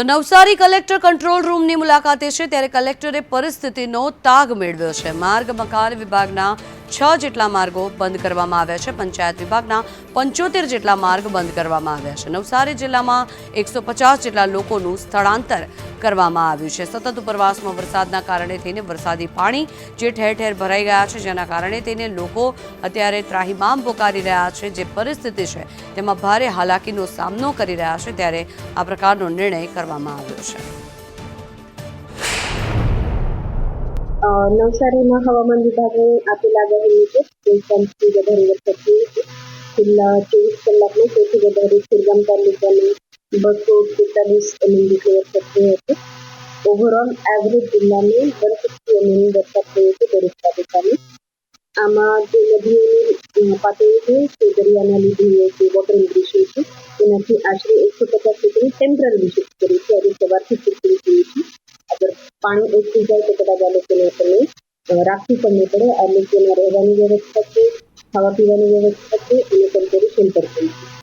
તો Navsari collector control રૂમની મુલાકાતે છે, ત્યારે કલેક્ટરે પરિસ્થિતિનો તાગ મેળવ્યો છે. માર્ગ, મકાન વિભાગના છ જેટલા માર્ગો બંધ કરવામાં આવ્યા છે. પંચાયત વિભાગના પંચોતેર જેટલા માર્ગ બંધ કરવામાં આવ્યા છે. નવસારી જિલ્લામાં એકસો પચાસ જેટલા લોકોનું સ્થળાંતર કરવામાં આવ્યું છે. સતત ઉપરવાસમાં વરસાદના કારણે થઈને વરસાદી પાણી જે ઠેર ઠેર ભરાઈ ગયા છે, જેના કારણે થઈને લોકો અત્યારે ત્રાહિમામ પોકારી રહ્યા છે. જે પરિસ્થિતિ છે, તેમાં ભારે હાલાકીનો સામનો કરી રહ્યા છે, ત્યારે આ પ્રકારનો નિર્ણય કરવામાં આવ્યો છે. નવસારીમાં હવામાન વિભાગે આપેલા આગાહી મુજબ છે છેલ્લા ચોવીસ કલાકમાં સૌથી વધારે ખીરગામ તાલુકામાં બસો તેતાલીસ એમએમ જેટલો વરસાદ થયો હતો ઓવરઓલ એવરેજ જિલ્લામાં વન સિક્સટી એમએમ વરસાદ થયો છે દરેક તાલુકામાં આમાં જે નદીઓની પાતળી છે તે દરિયાના લીધે જે વોટર ઇન્ક્રીશન છે તેનાથી આશરે એકસો પચાસ જેટલી ટેમ્પરરી વિશે કરી છે આજે સવારથી पाणी एक टीचर के पता चालू के लिए तुम्हें राखी करनी पड़े और लेकिन रहने की व्यवस्था की खावा पीवानी व्यवस्था की ये सब शुरू करते